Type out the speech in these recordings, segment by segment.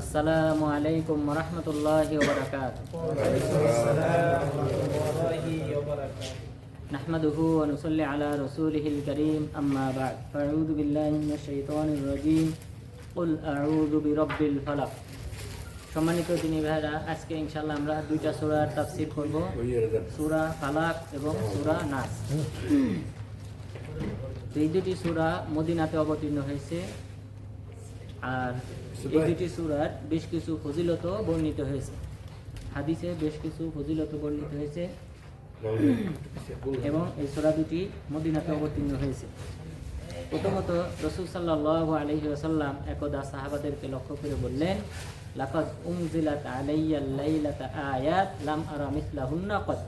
আসসালামু আলাইকুম রহমতুল্লাহ ওবরাকাত نحمده ونصلي على رسوله الكريم أما بعد فأعوذ بالله من الشيطان الرجيم قل أعوذ برب الفلق সম্মানিত তিনি ভাইরা আজকে ইনশাল্লাহ আমরা দুইটা সূরার তাফসীর করব সূরা ফালাক এবং সূরা নাস তো এই দুটি সূরা মদিনাতে অবতীর্ণ হয়েছে আর এই দুটি সূরার বেশ কিছু ফজিলত বর্ণিত হয়েছে। হাদিসে বেশ কিছু ফজিলত বর্ণিত হয়েছে। এবং এই সূরা দুটি মদিনাতে অবতীর্ণ হয়েছে। প্রথমত রসুল সাল্লাহ আলহি আসাল্লাম একদা সাহাবাদেরকে লক্ষ্য করে বললেন লাকাদ উমজিলাত আলাইয়া লাইলাতা আয়াত লাম আরা মিসলাহুন্না কদ।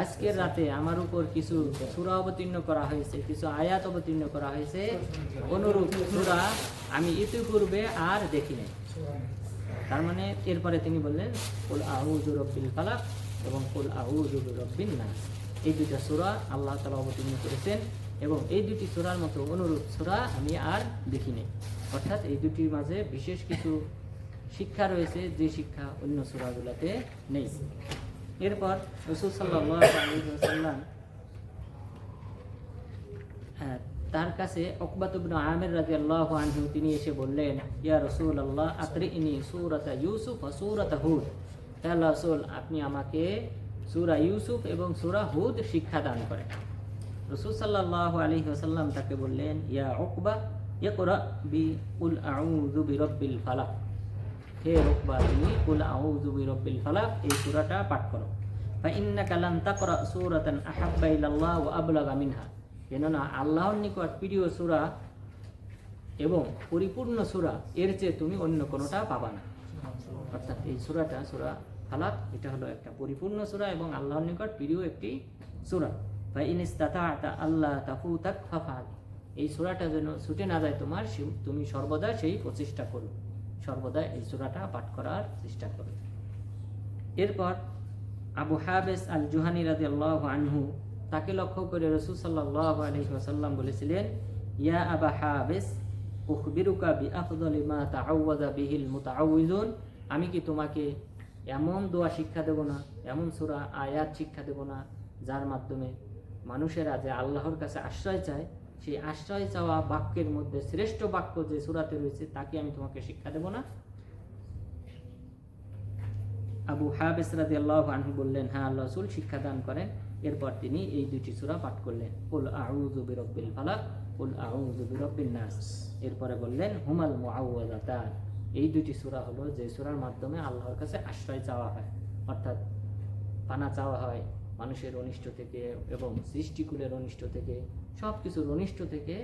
আজকের রাতে আমার উপর কিছু সূরা অবতীর্ণ করা হয়েছে, কিছু আয়াত অবতীর্ণ করা হয়েছে। অনুরূপ সূরা আমি ইতিপূর্বে আর দেখি নাই। তার মানে এরপরে তিনি বললেন, কুল আউযু রব্বিল ফালাক এবং কুল আউযু রব্বিন নাস। এই দুইটা সূরা আল্লাহ তাআলা অবতীর্ণ করেছেন এবং এই দুটি সূরার মতো অনুরূপ সূরা আমি আর দেখি নাই। অর্থাৎ এই দুটির মাঝে বিশেষ কিছু শিক্ষা রয়েছে, যে শিক্ষা অন্য সূরাগুলোতে নেই। এরপর রসুল ওয়াসাল্লাম হ্যাঁ, তার কাছে অকবাত ইবনে আমির রাদিয়াল্লাহু আনহু তিনি এসে বললেন ইয়া রাসূলুল্লাহ আকরিনি সূরাতা ইউসুফ ওয়া হুদ। হে আল্লাহ রাসূল আপনি আমাকে সূরা ইউসুফ এবং সূরা হুদ শিক্ষা দান করেন। রাসূল সাল্লাল্লাহু আলাইহি ওয়াসাল্লাম তাকে বললেন ইয়া উকবা ইকরা বি কুল আউযু বিরাব্বিল ফালাক। হে উকবা তুমি কুল আউযু বিরাব্বিল ফালাক, এই সূরাটা পাঠ করো। ফা ইন্নাকা লান তাকরা সূরাতান আহাব্বা ইলাল্লাহ ওয়া আবলাগা কেননা আল্লাহর নিকট প্রিয় সূরা এবং পরিপূর্ণ সূরা, এর চেয়ে তুমি অন্য কোনোটা পাবা না। অর্থাৎ এই সূরাটা, সূরা ফালাক, এটা হলো একটা পরিপূর্ণ সূরা এবং আল্লাহর নিকট প্রিয় একটি সূরা। ফা ইন ইসতাতা'তা আল্লাহ তাফুতাক ফাফাল এই সূরাটা যেন ছুটে না যায় তোমার তুমি সর্বদা সেই প্রচেষ্টা করো। সর্বদা এই সূরাটা পাঠ করার চেষ্টা করো এরপর আবু হাবেস আল জুহানি রাজি আল্লাহ আনহু তাকে লক্ষ্য করে রসুল সাল্লাহ আলহি ওসাল্লাম বলেছিলেন, ইয়া আবা হাবেস, উখবিরুকা বি আফদলি মা বিহিল মুতাআউযুন আমি কি তোমাকে এমন দোয়া শিক্ষা দেব না, এমন সূরা আয়াত শিক্ষা দেব না, যার মাধ্যমে মানুষেরা যে আল্লাহর কাছে আশ্রয় চায় সেই আশ্রয় চাওয়া বাক্যের মধ্যে শ্রেষ্ঠ বাক্য যে সূরাতে রয়েছে, তাকে আমি তোমাকে শিক্ষা দেব না। আবু হাবেস আল্লাহ আনহু বললেন হ্যাঁ আল্লাহ রসুল শিক্ষাদান করেন। এরপর তিনি এই দুটি সূরা পাঠ করলেন। কুল আউযু বিরাব্বিল ফালাক, কুল আউযু বিরাব্বিন নাস। এরপরে বললেন, হুমাল মুআউযাতান এই দুটি সূরা হলো যে সূরার মাধ্যমে আল্লাহর কাছে আশ্রয় চাওয়া হয়। অর্থাৎ পানা চাওয়া হয় মানুষের অনিষ্ট থেকে এবং সৃষ্টিকুলের অনিষ্ট থেকে সব কিছুর অনিষ্ট থেকে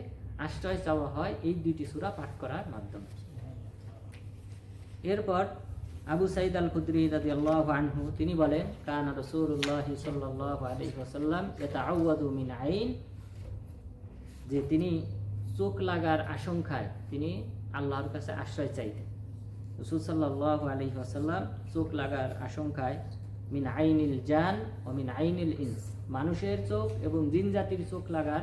আশ্রয় চাওয়া হয় এই দুইটি সূরা পাঠ করার মাধ্যমে। এরপর আবু সাইদ আল খুদরি রাজি আল্লাহ আনহু, তিনি বলেন, কান রসুল্লাহ সাল্লাহ আলহি ওসাল্লাম আউয়াদু মিন আইন যে তিনি চোখ লাগার আশঙ্কায় তিনি আল্লাহর কাছে আশ্রয় চাইতেন। রসুল সাল্লাহ আলহি ওসাল্লাম চোখ লাগার আশঙ্কায় মিন আইনিল জান ও মিন আইনিল ইনস। মানুষের চোখ এবং জিন জাতির চোখ লাগার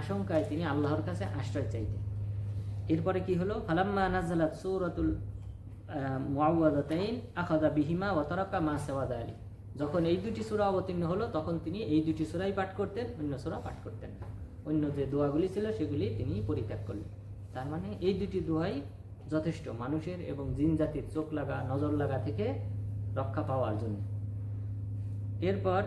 আশঙ্কায় তিনি আল্লাহর কাছে আশ্রয় চাইতেন। এরপরে কি হলো? ফালাম্মা নাজালাত সূরাতুল মুআওয়াযাতাইন আখাযা বিহিমা ওয়া তারাকা মা সাওয়াদা আলী যখন এই দুটি সূরা অবতীর্ণ হলো, তখন তিনি এই দুটি সূরাই পাঠ করতেন, অন্য সূরা পাঠ করতেন না। অন্য যে দোয়াগুলি ছিল, সেগুলি তিনি পরিত্যাগ করলেন। তার মানে এই দুটি দোয়াই যথেষ্ট মানুষের এবং জিন জাতির চোখ লাগা, নজর লাগা থেকে রক্ষা পাওয়ার জন্য। এরপর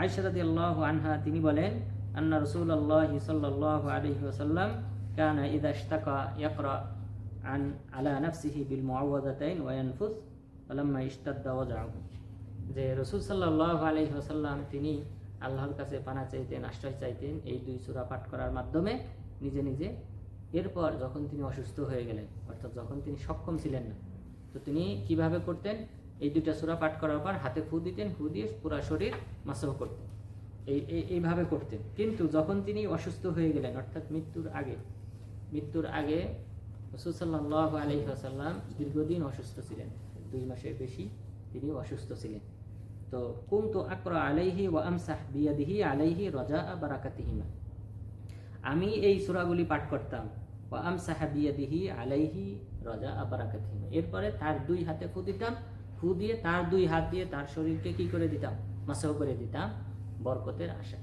আয়েশা রাদিয়াল্লাহু আনহা তিনি বলেন, আন্না রাসূলুল্লাহ সাল্লাল্লাহু আলাইহি ওয়াসাল্লাম কানা ইযা ইশতাকা ইয়াকরা আন আলা নাফসিহি বিল মুআওয়াযাতাইন ওয়া ইয়ানফুস ফালাম্মা ইশতাদ্দা ওয়াজআহু। যে রাসূল সাল্লাল্লাহু আলাইহি ওয়াসাল্লাম তিনি আল্লাহর কাছে পানা চাইতেন, আশ্রয় চাইতেন এই দুই সূরা পাঠ করার মাধ্যমে নিজে নিজে। এরপর যখন তিনি অসুস্থ হয়ে গেলেন, অর্থাৎ যখন তিনি সক্ষম ছিলেন না, তো তিনি কীভাবে করতেন? এই দুইটা সূরা পাঠ করার পর হাতে ফু দিতেন, ফু দিয়ে পুরা শরীর মাসহ করতেন। এই, এই- এইভাবে করতেন। কিন্তু যখন তিনি অসুস্থ হয়ে গেলেন, অর্থাৎ মৃত্যুর আগে মৃত্যুর আগে রসুলসাল্লাহ আলহি আসাল্লাম দীর্ঘদিন অসুস্থ ছিলেন। দুই মাসের বেশি তিনি অসুস্থ ছিলেন। তো কুম তো আকরা আলাইহি ওয়া আমসাহ বিয়াদিহি আলাইহি রজা বারাকাতিহিমা। আমি এই সূরাগুলি পাঠ করতাম। ও আমসাহা বিয়াদিহি আলাইহি রাজা আবারাকাতিহিম এরপরে তার দুই হাতে ফু দিতাম। ফু দিয়ে তার দুই হাত দিয়ে তার শরীরকে কি করে দিতাম? মাসাহ করে দিতাম বরকতের আশায়।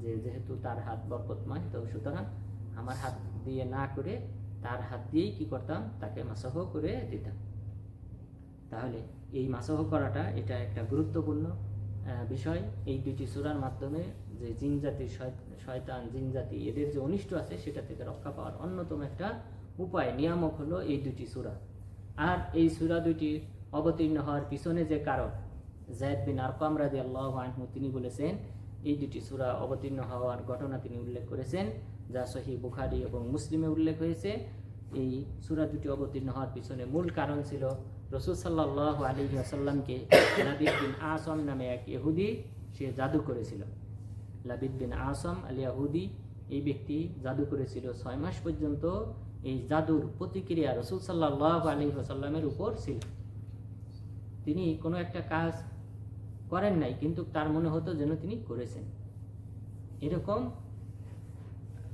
যে যেহেতু তার হাত বরকতময়, তো সুতরাং আমার হাত দিয়ে না করে তার হাত দিয়েই কি করতাম? তাকে মাসাহ করে দিতাম। তাহলে এই মাসাহ করাটা এটা একটা গুরুত্বপূর্ণ বিষয়। এই দুইটি সূরার মাধ্যমে যে জিন জাতির শয়- শয়তান, জিন জাতি, এদের যে অনিষ্ট আছে, সেটা থেকে রক্ষা পাওয়ার অন্যতম একটা উপায়, নিয়ামক হলো এই দুটি সূরা। আর এই সূরা দুটি অবতীর্ণ হওয়ার পিছনে যে কারণ জায়দ বিন আরকাম রাজি আল্লাহ আনহু, তিনি বলেছেন, এই দুটি সূরা অবতীর্ণ হওয়ার ঘটনা তিনি উল্লেখ করেছেন, যা সহি বুখারি এবং মুসলিমে উল্লেখ হয়েছে। এই সূরা দুটি অবতীর্ণ হওয়ার পিছনে মূল কারণ ছিল, রসুল সাল্লাহ আলী আসাল্লামকে লাবিদ বিন আসম নামে এক ইহুদি, সে জাদু করেছিল। লাবিদ বিন আসম আল ইয়াহুদি এই ব্যক্তি জাদু করেছিল ছয় মাস পর্যন্ত, এই জাদুর প্রতিক্রিয়া রসুল সাল্লাহ আলী আসাল্লামের উপর ছিল। তিনি কোনো একটা কাজ করেন নাই কিন্তু তার মনে হতো যেন তিনি করেছেন। এরকম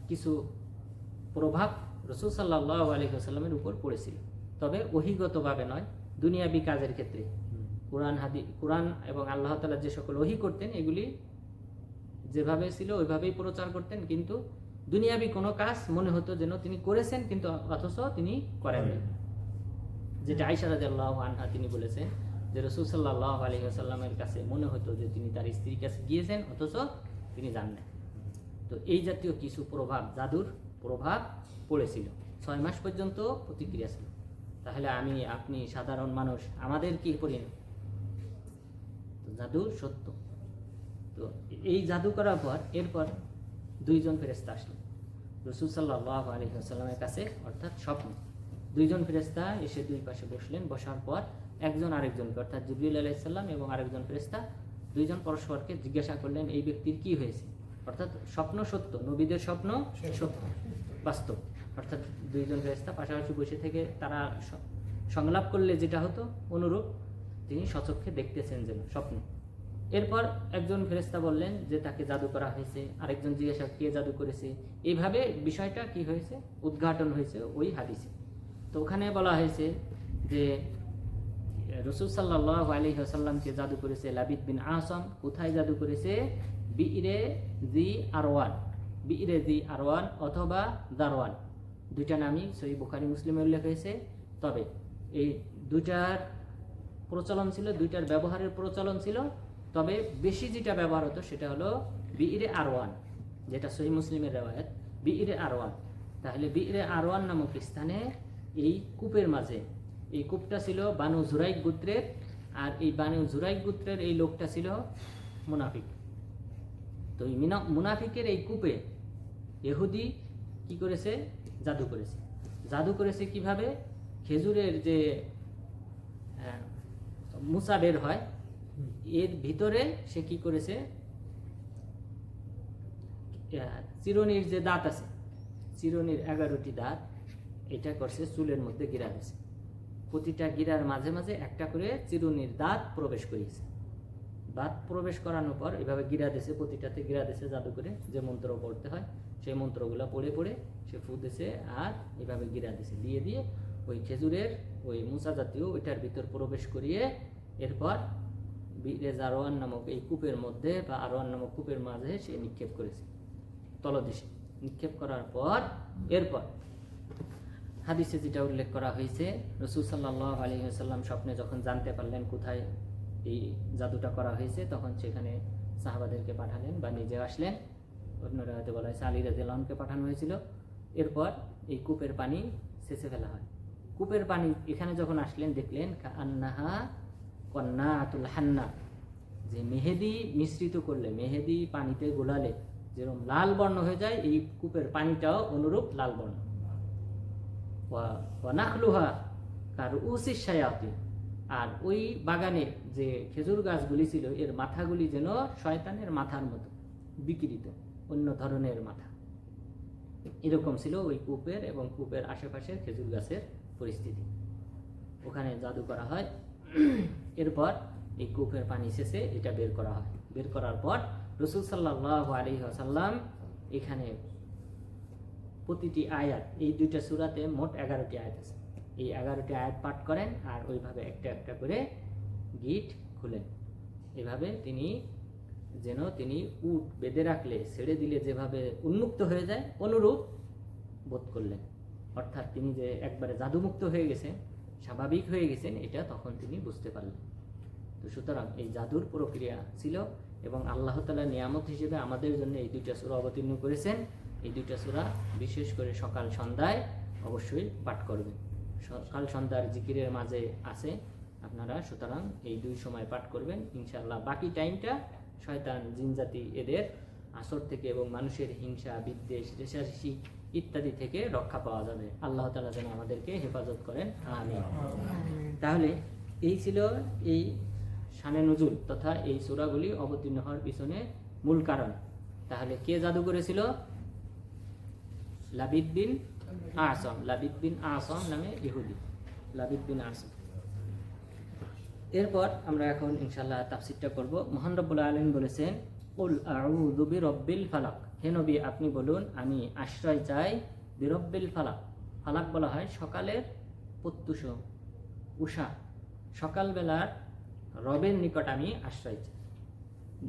কিছু প্রভাব রসুল সাল্লাহ আলী আসাল্লামের উপর পড়েছিল। তবে অহিগতভাবে নয় দুনিয়াবি কাজের ক্ষেত্রে। কোরআন হাদি কোরআন এবং আল্লাহ তালা যে সকল ওহি করতেন এগুলি যেভাবে ছিল ওইভাবেই প্রচার করতেন কিন্তু দুনিয়াবি কোনো কাজ মনে হতো যেন তিনি করেছেন কিন্তু অথচ তিনি করেননি। যেটা আইসা আল্লাহ আনহা তিনি বলেছেন যে রসুল সাল্লাহ আলী আসাল্লামের কাছে মনে হতো যে তিনি তার স্ত্রীর কাছে গিয়েছেন, অথচ তিনি যান নাই তো এই জাতীয় কিছু প্রভাব, জাদুর প্রভাব পড়েছিল। ছয় মাস পর্যন্ত প্রতিক্রিয়া ছিল। তাহলে আমি, আপনি সাধারণ মানুষ, আমাদের কি পরিণত তো জাদু সত্য। তো এই জাদু করার পর, এরপর দুইজন ফেরেস্তা আসলেন রসুল সাল্লাহ আলী আসাল্লামের কাছে অর্থাৎ স্বপ্ন। দুইজন ফেরেস্তা এসে দুই পাশে বসলেন। বসার পর একজন আরেকজনকে অর্থাৎ জিবরুল আলাইসাল্লাম এবং আরেকজন ফেরেস্তা দুইজন পরস্পরকে জিজ্ঞাসা করলেন এই ব্যক্তির কি হয়েছে? অর্থাৎ স্বপ্ন সত্য নবীদের স্বপ্ন সত্য। বাস্তব। অর্থাৎ দুইজন ফেরেস্তা পাশাপাশি বসে থেকে তারা সংলাপ করলে যেটা হতো অনুরূপ তিনি সচক্ষে দেখতেছেন যেন স্বপ্ন। এরপর একজন ফেরেস্তা বললেন যে তাকে জাদু করা হয়েছে। আরেকজন জিজ্ঞাসা কে জাদু করেছে? এইভাবে বিষয়টা কি হয়েছে? উদ্ঘাটন হয়েছে ওই হাদিসে। তো ওখানে বলা হয়েছে যে রসুল সাল্লাহ আলী আসাল্লামকে জাদু করেছে লাবিদ বিন আহসাম কোথায় জাদু করেছে? বিইরে জি আরওয়ান। বিইরে জি আরওয়ান অথবা দারওয়ান। দুইটা নামই সই বুখারি মুসলিমে উল্লেখ হয়েছে। তবে এই দুইটার প্রচলন ছিল, দুইটার ব্যবহারের প্রচলন ছিল। তবে বেশি যেটা ব্যবহার হতো সেটা হলো বিইরে আরওয়ান, যেটা সহি মুসলিমের রেওয়ায়ত। বিইরে আরওয়ান। তাহলে বিইরে আরওয়ান নামক স্থানে এই কূপের মাঝে। এই কূপটা ছিল বানু জুরাইক গোত্রের, আর এই বানু জুরাইক গোত্রের এই লোকটা ছিল মুনাফিক। তো এই মিনা- মুনাফিকের এই কূপে এহুদি কি করেছে? জাদু করেছে। জাদু করেছে কীভাবে? খেজুরের যে মুসা বের হয়, এর ভিতরে সে কি করেছে? চিরুনির যে দাঁত আছে, চিরনির এগারোটি দাঁত এটা করছে, চুলের মধ্যে গিরা দিয়েছে প্রতিটা গিরার মাঝে মাঝে একটা করে চিরুনির দাঁত প্রবেশ করিয়েছে। দাঁত প্রবেশ করানোর পর এভাবে গিরা দিছে, প্রতিটাতে গিরা দিছে জাদু করে। যে মন্ত্র পড়তে হয়, সেই মন্ত্রগুলো পড়ে পড়ে সে ফু দিছে আর এভাবে গিরা দিছে। দিয়ে দিয়ে ওই খেজুরের, ওই মুসা জাতীয় ওইটার ভিতর প্রবেশ করিয়ে এরপর বিরেজ আরোয়ান নামক এই কূপের মধ্যে বা আরোয়ান নামক কূপের মাঝে সে নিক্ষেপ করেছে। তলদেশে। নিক্ষেপ করার পর এরপর হাদিসে যেটা উল্লেখ করা হয়েছে, রসুল সাল্লাহ আলী সাল্লাম স্বপ্নে যখন জানতে পারলেন কোথায় এই জাদুটা করা হয়েছে, তখন সেখানে সাহাবাদেরকে পাঠালেন বা নিজে আসলেন। অন্য রাতে বলা হয়েছে আলী রাজিয়ালকে পাঠানো হয়েছিল। এরপর এই কূপের পানি সেচে ফেলা হয়। কূপের পানি এখানে যখন আসলেন, দেখলেন আন্নাহা কন্যা আতুল হান্না, যে মেহেদি মিশ্রিত করলে, মেহেদি পানিতে গোলালে, যেরকম লাল বর্ণ হয়ে যায়, এই কূপের পানিটাও অনুরূপ লাল বর্ণ। ওয়ানাখলুহা কার উসিস শায়াতি। আর ওই বাগানে যে খেজুর গাছগুলি ছিল, এর মাথাগুলি যেন শয়তানের মাথার মতো বিকৃত অন্য ধরনের মাথা। এরকম ছিল ওই কূপের এবং কূপের আশেপাশের খেজুর গাছের পরিস্থিতি। ওখানে জাদু করা হয়। এরপর এই কূপের পানি শেষে এটা বের করা হয়। বের করার পর রসুল সাল্লাহ আসাল্লাম এখানে প্রতিটি আয়াত, এই দুইটা সুরাতে মোট এগারোটি আয়াত আছে। এই এগারোটি আয়াত পাঠ করেন আর ওইভাবে একটা একটা করে গিট খুলেন। এভাবে তিনি যেন তিনি উট বেঁধে রাখলে, ছেড়ে দিলে যেভাবে উন্মুক্ত হয়ে যায়, অনুরূপ বোধ করলেন। অর্থাৎ তিনি যে একবারে জাদুমুক্ত হয়ে গেছেন, স্বাভাবিক হয়ে গেছেন, এটা তখন তিনি বুঝতে পারলেন। তো সুতরাং এই জাদুর প্রক্রিয়া ছিল এবং আল্লাহ তালা নিয়ামত হিসেবে আমাদের জন্য এই দুইটা সুরা অবতীর্ণ করেছেন। এই দুইটা সুরা বিশেষ করে সকাল সন্ধ্যায় অবশ্যই পাঠ করবেন। সকাল সন্ধ্যার জিকিরের মাঝে আছে আপনারা সুতরাং এই দুই সময় পাঠ করবেন। ইনশাআল্লাহ বাকি টাইমটা শয়তান জিনজাতি এদের আসর থেকে এবং মানুষের হিংসা বিদ্বেষ রেশারেশি ইত্যাদি থেকে রক্ষা পাওয়া যাবে। আল্লাহ তালা যেন আমাদেরকে হেফাজত করেন। আমিন। তাহলে এই ছিল এই শানে নজুল তথা এই সূরাগুলি অবতীর্ণ হওয়ার পিছনে মূল কারণ। তাহলে কে জাদু করেছিল? লাবিদ বিন আসম লাবিদ বিন আসম নামে ইহুদি লাবিদ বিন আসম এরপর আমরা এখন ইনশাল্লাহ তাফসিরটা করব মহান রব্বুল আলম বলেছেন উল আউযু বিরব্বিল ফালাক। হে নবী, আপনি বলুন, আমি আশ্রয় চাই বিরব্বিল ফালাক। ফালাক বলা হয় সকালের প্রত্যুষ উষা। সকালবেলার রবের নিকট আমি আশ্রয় চাই।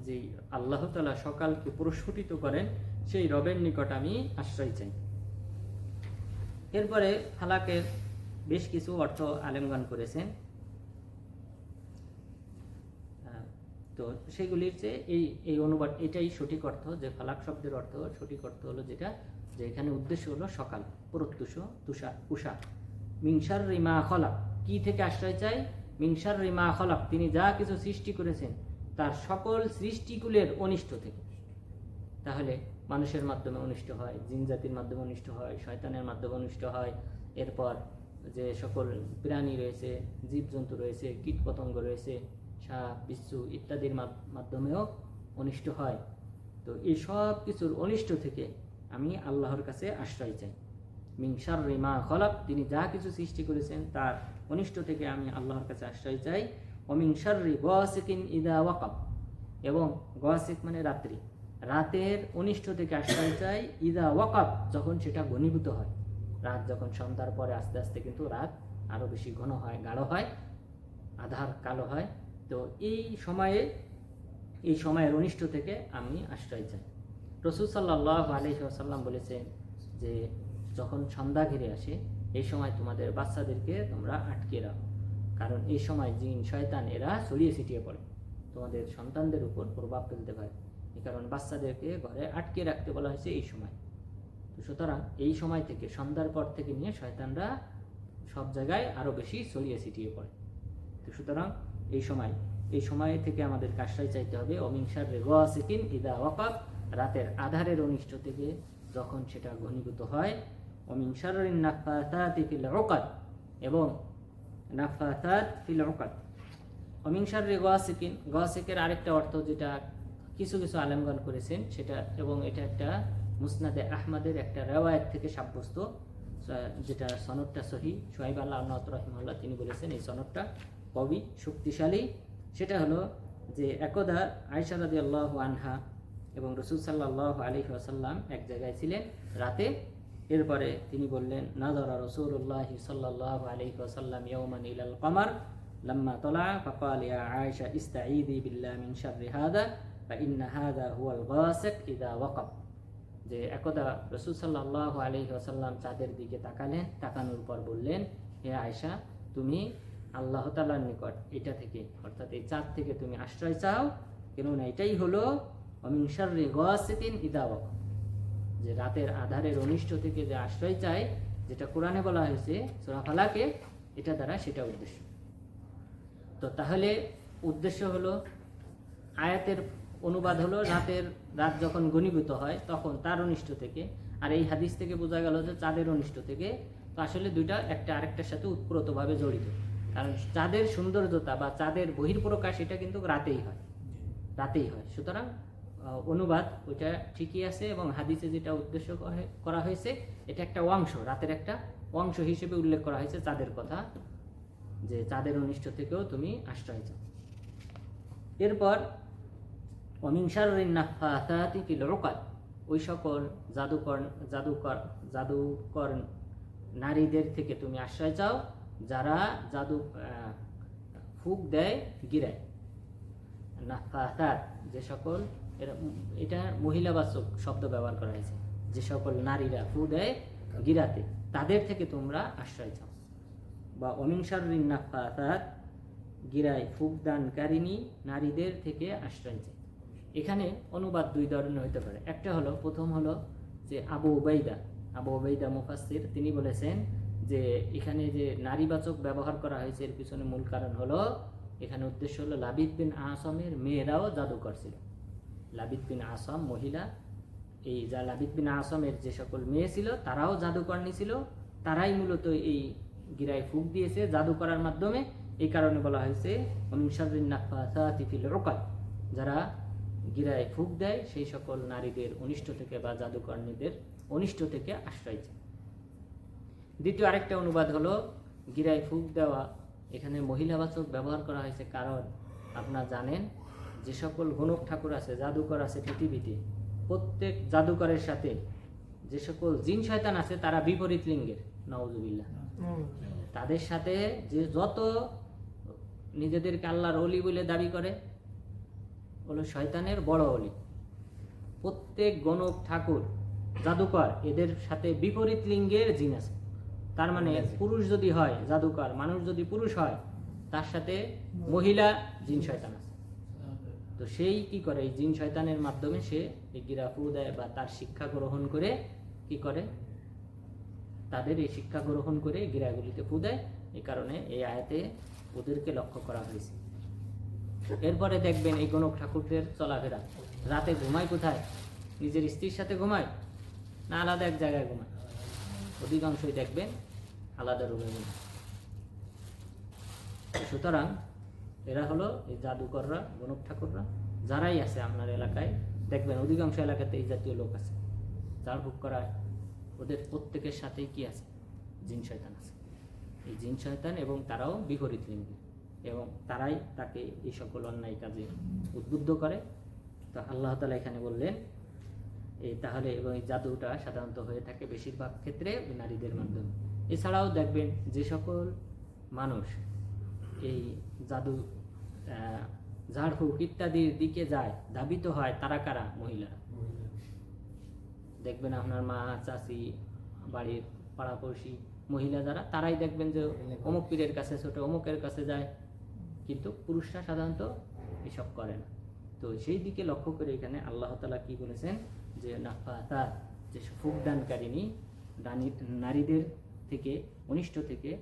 যে আল্লাহ তালা সকালকে প্রস্ফুটিত করেন, সেই রবের নিকট আমি আশ্রয় চাই। এরপরে ফালাকের বেশ কিছু অর্থ আলেমগান করেছেন তো সেগুলির চেয়ে এই এই অনুবাদ, এটাই সঠিক অর্থ, যে ফালাক শব্দের অর্থ সঠিক অর্থ হলো যেটা, যে এখানে উদ্দেশ্য হলো সকাল প্রত্যুষ তুষা উষা। মিংসার রিমা খলাক, কি থেকে আশ্রয় চাই মিংসার রিমা খলাক, তিনি যা কিছু সৃষ্টি করেছেন, তার সকল সৃষ্টিকুলের অনিষ্ট থেকে। তাহলে মানুষের মাধ্যমে অনিষ্ট হয়, জিন জাতির মাধ্যমে অনিষ্ট হয়, শয়তানের মাধ্যমে অনিষ্ট হয়। এরপর যে সকল প্রাণী রয়েছে, জীবজন্তু রয়েছে, কীটপতঙ্গ রয়েছে, সাপ, বিচ্ছু ইত্যাদির মাধ- মাধ্যমেও অনিষ্ট হয়। তো এই সব কিছুর অনিষ্ট থেকে আমি আল্লাহর কাছে আশ্রয় চাই। মিংসার রিমা খলাক, তিনি যা কিছু সৃষ্টি করেছেন তার অনিষ্ট থেকে আমি আল্লাহর কাছে আশ্রয় চাই। অমিংসার রি গসিকিন ইদা ওয়াকাব, এবং গসিক মানে রাত্রি। রাতের অনিষ্ট থেকে আশ্রয় চাই, ইদা ওয়াকাব, যখন সেটা ঘনীভূত হয়। রাত যখন সন্ধ্যার পরে আস্তে আস্তে কিন্তু রাত আরও বেশি ঘন হয়, গাঢ় হয়, আধার কালো হয়। তো এই সময়ে, এই সময়ের অনিষ্ট থেকে আমি আশ্রয় চাই। রসুল সাল্লাহ আলহিহাসাল্লাম বলেছেন যে, যখন সন্ধ্যা ঘিরে আসে, এই সময় তোমাদের বাচ্চাদেরকে তোমরা আটকে রাখো। কারণ এই সময় জিন, শয়তান, এরা ছড়িয়ে ছিটিয়ে পড়ে। তোমাদের সন্তানদের উপর প্রভাব ফেলতে পারে। এই কারণ বাচ্চাদেরকে ঘরে আটকে রাখতে বলা হয়েছে এই সময়। তো সুতরাং এই সময় থেকে সন্ধ্যার পর থেকে নিয়ে শয়তানরা সব জায়গায় আরও বেশি ছড়িয়ে ছিটিয়ে পড়ে। তো সুতরাং এই সময় এই সময় থেকে আমাদের আশ্রয় চাইতে হবে। অমিংসার রেগোয়াসিকিন ইদা ওয়াকাব রাতের আধারের অনিষ্ট থেকে যখন সেটা ঘনীভূত হয়। অমিংসার নাফাতাতি ফিল ওকাদ এবং নাফাতাত ফিল ওকাদ অমিংসার রেগোয়াসিকিন গোয়াসিকের আরেকটা অর্থ যেটা কিছু কিছু আলেমগণ করেছেন, সেটা এবং এটা একটা মুসনাদে আহমদের একটা রেওয়ায়ত থেকে সাব্যস্ত যেটা সনদটা সহি সোহেব আল্লাহ আল্লাহ রহিমাল্লাহ তিনি বলেছেন, এই সনদটা কবি, শক্তিশালী। সেটা হলো যে একদা আয়সা রাজি আল্লাহ আনহা এবং রসুল সাল্লাহ আলী আসাল্লাম এক জায়গায় ছিলেন রাতে। এরপরে তিনি বললেন নাজরা রসুল্লাহ সাল্লাহ আলী আসাল্লাম ইয়মান ইলাল কমার, লম্মা তলা ফকাল ইয়া আয়সা ইস্তাঈদি বিল্লা মিনসাদ রেহাদা বা ইন্না হাদা হুয়াল গাসেক ইদা ওয়াকাব যে একদা রসুল সাল্লাহ আলি চাঁদের দিকে তাকালেন, তাকানোর পর বললেন, হে আয়সা তুমি আল্লাহ তালার নিকট এটা থেকে, অর্থাৎ এই চাঁদ থেকে তুমি আশ্রয় চাও, কেননা এটাই হলো অমিংসার রেগিন ইদাওয়াক যে রাতের আধারের অনিষ্ট থেকে যে আশ্রয় চাই যেটা কোরআনে বলা হয়েছে সোরাফালাকে এটা দ্বারা সেটা উদ্দেশ্য। তো তাহলে উদ্দেশ্য হলো, আয়াতের অনুবাদ হলো রাতের রাত যখন ঘনীভূত হয়, তখন তার অনিষ্ট থেকে। আর এই হাদিস থেকে বোঝা গেল যে চাঁদের অনিষ্ট থেকে। তো আসলে দুইটা একটা আরেকটার সাথে উৎপ্রতভাবে জড়িত। কারণ চাঁদের সৌন্দর্যতা বা চাঁদের বহির্প্রকাশ এটা কিন্তু রাতেই হয়। রাতেই হয়। সুতরাং অনুবাদ ওইটা ঠিকই আছে এবং হাদিসে যেটা উদ্দেশ্য করা- হয়েছে, এটা একটা অংশ, রাতের একটা অংশ হিসেবে উল্লেখ করা হয়েছে চাঁদের কথা, যে চাঁদের অনিষ্ট থেকেও তুমি আশ্রয় চাও। এরপর অমিংসার নাফাতি ফিল রোকাত ওই সকল জাদুকর জাদুকর জাদুকর নারীদের থেকে তুমি আশ্রয় চাও, যারা জাদু ফুক দেয়, গিরায়। নাফাতাত যে সকল এরা- এটা মহিলাবাচক শব্দ ব্যবহার করা হয়েছে। যে সকল নারীরা ফু দেয়, গিরাতে, তাদের থেকে তোমরা আশ্রয় চাও। বা অমিংসারিন নাফাতাত গিরায় ফুক দানকারিনী নারীদের থেকে আশ্রয় চাই এখানে অনুবাদ দুই ধরনের হতে পারে। একটা হলো, প্রথম হলো যে আবু ওবাইদা আবু ওবাইদা মুফাসসির, তিনি বলেছেন যে এখানে যে নারীবাচক ব্যবহার করা হয়েছে, এর পিছনে মূল কারণ হলো, এখানে উদ্দেশ্য হলো লাবিদ বিন আসামের মেয়েরাও জাদুকর ছিল। লাবিদ বিন আসাম মহিলা, এই যা লাবিদ বিন আসামের যে সকল মেয়ে ছিল, তারাও জাদুকরণী ছিল। তারাই মূলত এই গিরায় ফুক দিয়েছে জাদু করার মাধ্যমে। এই কারণে বলা হয়েছে নাফাসাতি রোকাল যারা গিরায় ফুক দেয় সেই সকল নারীদের অনিষ্ট থেকে বা জাদুকর্ণীদের অনিষ্ট থেকে আশ্রয় চায়। দ্বিতীয় আরেকটা অনুবাদ হলো গিরায় ফুক দেওয়া। এখানে মহিলাবাচক ব্যবহার করা হয়েছে কারণ আপনারা জানেন যে সকল গণক ঠাকুর আছে জাদুকর আছে পৃথিবীতে প্রত্যেক জাদুকরের সাথে যে সকল জিন শয়তান আছে তারা বিপরীত লিঙ্গের। নওজুবিল্লাহ তাদের সাথে যে যত নিজেদেরকে আল্লাহর অলি বলে দাবি করে হলো শয়তানের বড় অলি। প্রত্যেক গণক ঠাকুর জাদুকর এদের সাথে বিপরীত লিঙ্গের জিন আছে। তার মানে পুরুষ যদি হয় জাদুকর মানুষ যদি পুরুষ হয় তার সাথে মহিলা। জিন শয়তান আছে। তো সেই কি করে? এই জিন শয়তানের মাধ্যমে সে এই গিরাফু দেয় বা তার শিক্ষা গ্রহণ করে কি করে? তাদের এই শিক্ষা গ্রহণ করে গিরাগুলিতে ফু দেয়। এই কারণে এই আয়াতে ওদেরকে লক্ষ্য করা হয়েছে। এরপরে দেখবেন এই গণক ঠাকুরদের চলাফেরা। রাতে ঘুমায় কোথায়? নিজের স্ত্রীর সাথে ঘুমায়? না আলাদা এক জায়গায় ঘুমায়? অধিকাংশই দেখবেন আলাদা রুমে ঘুমায়। সুতরাং এরা হলো এই জাদুকররা, গণক ঠাকুররা, যারাই আছে আপনার এলাকায়, দেখবেন অধিকাংশ এলাকাতে এই জাতীয় লোক আছে। যার ভোগ করায় ওদের প্রত্যেকের সাথেই কি আছে? জিন শয়তান আছে। এই জিন শয়তান এবং তারাও বিপরীত লিঙ্গি। এবং তারাই তাকে এই সকল অন্যায় কাজে উদ্বুদ্ধ করে। তো আল্লাহ তালা এখানে বললেন এই তাহলে এবং এই জাদুটা সাধারণত হয়ে থাকে বেশিরভাগ ক্ষেত্রে নারীদের মাধ্যমে। এছাড়াও দেখবেন যে সকল মানুষ এই জাদু ঝাড়ফুঁক ইত্যাদির দিকে যায় ধাবিত হয় তারা কারা? মহিলারা। দেখবেন আপনার মা চাচি বাড়ির পাড়াপড়শি মহিলা যারা তারাই দেখবেন যে অমুক পীরের কাছে ছোট অমুকের কাছে যায়। কিন্তু পুরুষরা সাধারণত এসব করে না। তো সেই দিকে লক্ষ্য করে এখানে আল্লাহ তালা কি বলেছেন? যে নাফা তার যে ফুকদানকারিনী দানি- নারীদের থেকে, অনিষ্ট থেকে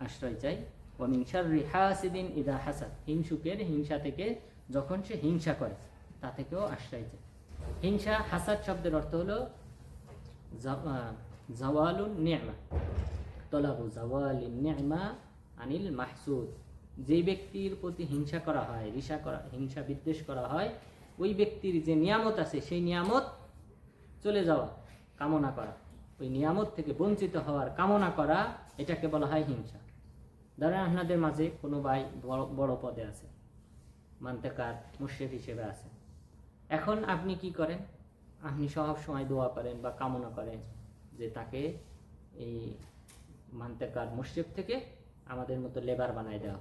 আশ্রয় চাই। অমিংসার রেহাসিদিন ইদা হাসাদ। হিংসুকের হিংসা থেকে যখন সে হিংসা করে, তা থেকেও আশ্রয় চাই হিংসা হাসাদ শব্দের অর্থ হলো জাওয়ালুন নিয়মা। তলাবু জাওয়ালিন নিয়মা আনিল মাহসুদ। যে ব্যক্তির প্রতি হিংসা করা হয় রিসা করা, হিংসা বিদ্বেষ করা হয়, ওই ব্যক্তির যে নিয়ামত আছে, সেই নিয়ামত চলে যাওয়া, কামনা করা। ওই নিয়ামত থেকে বঞ্চিত হওয়ার কামনা করা, এটাকে বলা হয় হিংসা। ধরেন আপনাদের মাঝে কোনো ভাই বড় বড় পদে আছে, মান্তেকার মুর্শেদ হিসেবে আছে। এখন আপনি কি করেন? আপনি সব সময় দোয়া করেন বা কামনা করেন যে তাকে এই মান্তেকার মুর্শেদ থেকে আমাদের মতো লেবার বানাই দেওয়া।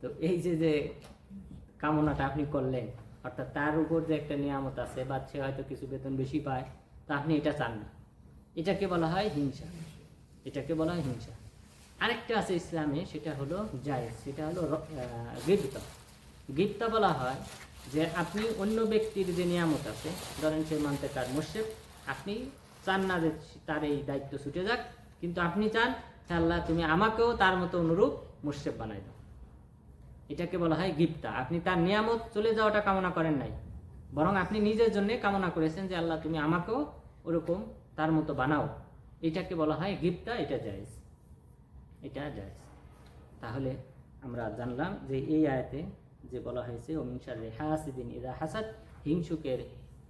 তো এই যে যে কামনাটা আপনি করলেন, অর্থাৎ তার উপর যে একটা নিয়ামত আছে, বা সে হয়তো কিছু বেতন বেশি পায়, তা আপনি এটা চান না। এটাকে বলা হয় হিংসা। এটাকে বলা হয় হিংসা। আরেকটা আছে ইসলামে, সেটা হলো জায়েজ, সেটা হলো গিপ্তা গিপ্তা বলা হয় যে আপনি অন্য ব্যক্তির যে নিয়ামত আছে, ধরেন সে মানতে কার মোর্শেদ আপনি চান না যে তার এই দায়িত্ব ছুটে যাক, কিন্তু আপনি চান আল্লাহ তুমি আমাকেও তার মতো অনুরূপ মোর্শেদ বানাই দাও। এটাকে বলা হয় গিপ্তা। আপনি তার নিয়ামত চলে যাওয়াটা কামনা করেন নাই। বরং আপনি নিজের জন্য কামনা করেছেন যে, আল্লাহ, তুমি আমাকেও ওরকম তার মতো বানাও। এটাকে বলা হয় গিপ্তা, এটা জায়েজ। এটা জায়েজ। তাহলে আমরা জানলাম যে এই আয়াতে যে বলা হয়েছে অমিংসার রেহাসিদিন ইদা হাসাদ হিংসুকের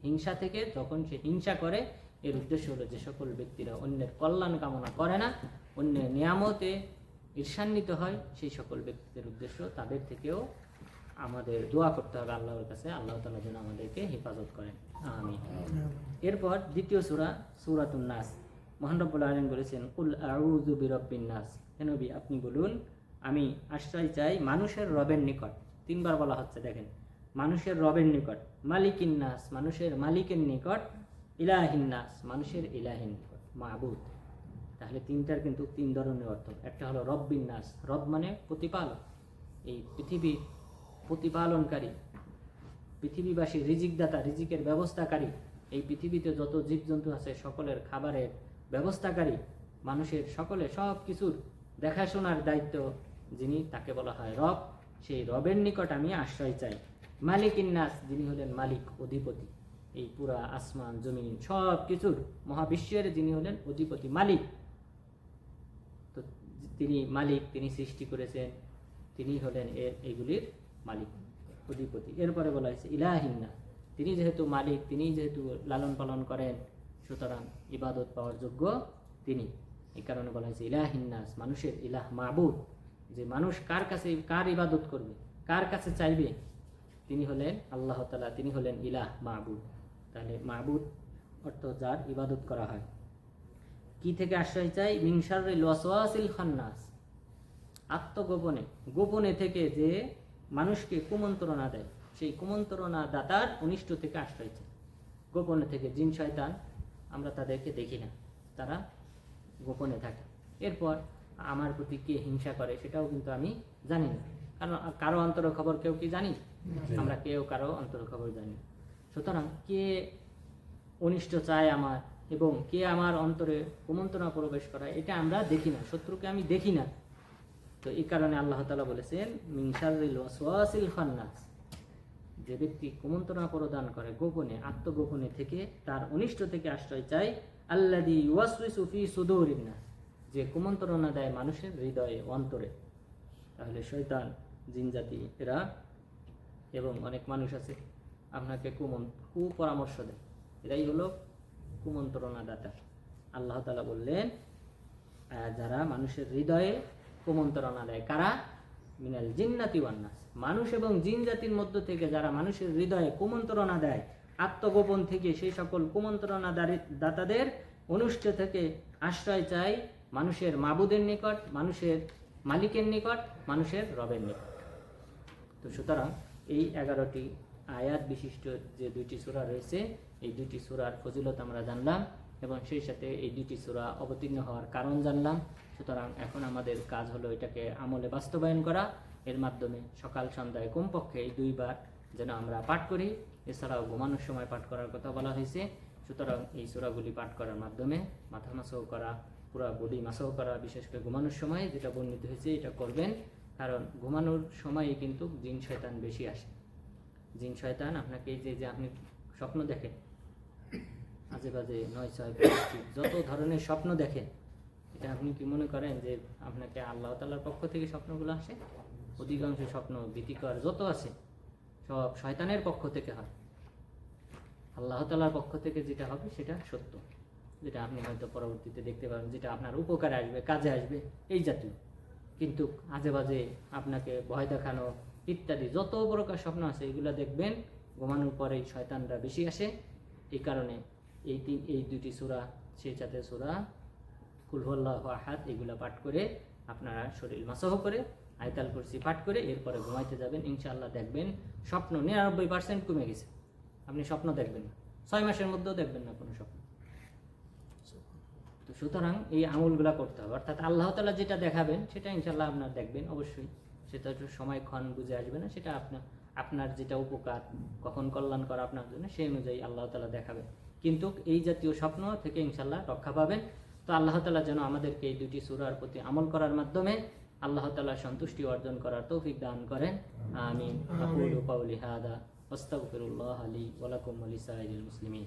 হিংসা থেকে যখন সে হিংসা করে এর উদ্দেশ্য হলো যে সকল ব্যক্তিরা অন্যের কল্যাণ কামনা করে না, অন্যের নিয়ামতে ঈর্ষান্বিত হয়, সেই সকল ব্যক্তিদের উদ্দেশ্য তাদের থেকেও আমাদের দোয়া করতে হবে আল্লাহর কাছে। আল্লাহ তালা যেন আমাদেরকে হেফাজত করেন। আমি এরপর দ্বিতীয় সূরা, সূরাতুন নাস। মহান রব্বুল আলামিন বলেছেন, কুল আউযু বিরাব্বিন নাস। হে নবী, আপনি বলুন, আমি আশ্রয় চাই মানুষের রবের নিকট। তিনবার বলা হচ্ছে, দেখেন। মানুষের রবের নিকট। মালিকিন নাস, মানুষের মালিকের নিকট ইলাহিন নাস, মানুষের ইলাহিন মাবুদ। তাহলে তিনটার কিন্তু তিন ধরনের অর্থ। একটা হলো রব্বিন নাস। রব মানে প্রতিপালক। এই পৃথিবীর প্রতিপালনকারী, পৃথিবীবাসী, রিজিকদাতা, রিজিকের ব্যবস্থাকারী, এই পৃথিবীতে যত জীবজন্তু আছে, সকলের খাবারের ব্যবস্থাকারী, মানুষের সকলে সব কিছুর দেখাশোনার দায়িত্ব যিনি, তাকে বলা হয় রব। সেই রবের নিকট আমি আশ্রয় চাই। মালিক ইন্নাস যিনি হলেন মালিক, অধিপতি। এই পুরা আসমান, জমিন সব কিছুর মহাবিশ্বের যিনি হলেন অধিপতি মালিক। তো তিনি মালিক, তিনি সৃষ্টি করেছেন, তিনি হলেন এর এইগুলির মালিক, অধিপতি। এরপরে বলা হয়েছে, ইলাহিন্না। তিনি যেহেতু মালিক, তিনি যেহেতু লালন পালন করেন, সুতরাং ইবাদত পাওয়ার যোগ্য তিনি। এই কারণে বলা হয়েছে ইলাহিন্নাস মানুষের ইলাহ মাবুদ। যে মানুষ কার কাছে, কার ইবাদত করবে, কার কাছে চাইবে? তিনি হলেন আল্লাহ তালা তিনি হলেন ইলাহ মাহবুদ তাহলে মাহবুদ অর্থ যার ইবাদত করা হয়। কি থেকে আশ্রয় চাই মিংসারিল ওয়াসওয়াসিল খান্নাস। আত্মগোপনে গোপনে থেকে যে মানুষকে কুমন্ত্রণা দেয় সেই কুমন্ত্রণা দাতার অনিষ্ট থেকে আশ্রয় চাই গোপনে থেকে জিন শয়তান আমরা তাদেরকে দেখি না তারা গোপনে থাকে। এরপর আমার প্রতি কে হিংসা করে সেটাও কিন্তু আমি জানি না। কারণ কারও অন্তর খবর কেউ কি জানি? আমরা কেউ কারও অন্তর খবর জানি না। সুতরাং কে অনিষ্ট চায় আমার এবং কে আমার অন্তরে কুমন্ত্রণা প্রবেশ করায়, এটা আমরা দেখি না, শত্রুকে আমি দেখি না। তো এই কারণে আল্লাহ তালা বলেছেন মিনসারিল ওয়াসওয়াসিল খান্নাস যে ব্যক্তি কুমন্ত্রণা প্রদান করে গোপনে, আত্মগোপনে থেকে, তার অনিষ্ট থেকে আশ্রয় চায় আল্লাদি ওয়াসউইসু ফি সুদুরিন নাস। যে কুমন্ত্রণা দেয় মানুষের হৃদয়ে, অন্তরে। তাহলে শৈতান জিনজাতি এরা এবং অনেক মানুষ আছে। আপনাকে কুমন, কুপরামর্শ দেয়। এটাই হলো কুমন্ত্রণা দাতা আল্লাহ তালা বললেন যারা মানুষের হৃদয়ে কুমন্ত্রণা দেয় কারা? মিনাল জিন্নাতি ওয়ান্নাস মানুষ এবং জিন জাতির মধ্য থেকে যারা মানুষের হৃদয়ে কুমন্ত্রণা দেয়, আত্মগোপন থেকে সেই সকল কুমন্ত্রণা দারি- দাতাদের অনুষ্ঠ থেকে আশ্রয় চাই মানুষের মাবুদের নিকট, মানুষের মালিকের নিকট, মানুষের রবের নিকট। তো সুতরাং এই এগারোটি আয়াত বিশিষ্ট যে দুইটি সূরা রয়েছে, এই দুইটি সূরার ফজিলত আমরা জানলাম এবং সেই সাথে এই দুইটি সূরা অবতীর্ণ হওয়ার কারণ জানলাম। সুতরাং এখন আমাদের কাজ হলো এটাকে আমলে বাস্তবায়ন করা। এর মাধ্যমে সকাল সন্ধ্যায় কমপক্ষে এই দুইবার যেন আমরা পাঠ করি। এছাড়াও ঘুমানোর সময় পাঠ করার কথা বলা হয়েছে। সুতরাং এই সূরাগুলি পাঠ করার মাধ্যমে মাথা মাসও করা, পুরা বডি মাসও করা, বিশেষ করে ঘুমানোর সময় যেটা বর্ণিত হয়েছে এটা করবেন। কারণ ঘুমানোর সময়ে কিন্তু জিন শয়তান বেশি আসে। জিন শয়তান আপনাকে এই যে যে আপনি স্বপ্ন দেখেন আজে বাজে নয়, ছয় যত ধরনের স্বপ্ন দেখেন, এটা আপনি কি মনে করেন যে আপনাকে আল্লাহ তাল্লার পক্ষ থেকে স্বপ্নগুলো আসে? অধিকাংশ স্বপ্ন ভীতিকর যত আছে, সব শয়তানের পক্ষ থেকে হয়। আল্লাহ তালার পক্ষ থেকে যেটা হবে, সেটা সত্য। যেটা আপনি হয়তো পরবর্তীতে দেখতে পাবেন, যেটা আপনার উপকারে আসবে, কাজে আসবে, এই জাতীয়। কিন্তু আজে বাজে আপনাকে ভয় দেখানো ইত্যাদি। যত প্রকার স্বপ্ন আছে, এগুলো দেখবেন ঘুমানোর পরেই শয়তানরা বেশি আসে। এই কারণে এই তিন, এই দুটি সূরা, সেই সাথে সূরা কুলহল্লাহ আহাদ, এগুলো পাঠ করে আপনারা শরীর মাসহ করে, আয়তাল কুরসি পাঠ করে এরপরে ঘুমাইতে যাবেন। ইনশাআল্লাহ দেখবেন স্বপ্ন নিরানব্বই পার্সেন্ট কমে গেছে। আপনি স্বপ্ন দেখবেন না। ছয় মাসের মধ্যেও দেখবেন না কোনো স্বপ্ন। তো সুতরাং এই আমলগুলা করতে হবে। অর্থাৎ আল্লাহ তালা যেটা দেখাবেন, সেটা ইনশাল্লাহ আপনার দেখবেন অবশ্যই। সেটা একটু সময় ক্ষণ বুঝে আসবে না সেটা আপনার আপনার যেটা উপকার কখন কল্যাণ করা আপনার জন্য সেই অনুযায়ী আল্লাহ তালা দেখাবেন কিন্তু এই জাতীয় স্বপ্ন থেকে ইনশাল্লাহ রক্ষা পাবেন। তো আল্লাহ তালা যেন আমাদেরকে এই দুটি সুরার প্রতি আমল করার মাধ্যমে আল্লাহ তালা সন্তুষ্টি অর্জন করার তৌফিক দান করেন। আমিন। আকুলু কাউলি হাদা আস্তাগফিরুল্লাহ আলী ওয়ালাকুম আলী সাইদুল মুসলিমিন।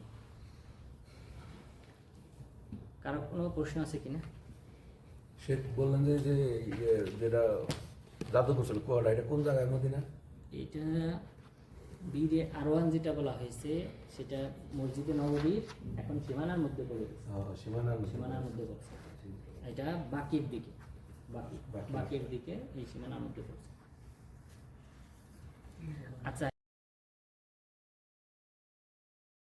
কারও কোনো প্রশ্ন আছে কিনা? সে বললেন যে যেটা জাদু গোসল কোয়াটা এটা কোন জায়গায় মদিনা? এটা বীরে আরওয়ান যেটা বলা হয়েছে সেটা মসজিদে নববীর এখন সীমানার মধ্যে পড়ে গেছে। সীমানা সীমানার মধ্যে পড়ছে। এটা বাকির দিকে বাকি বাকি। বাকির দিকে এই সীমানার মধ্যে পড়ছে। আচ্ছা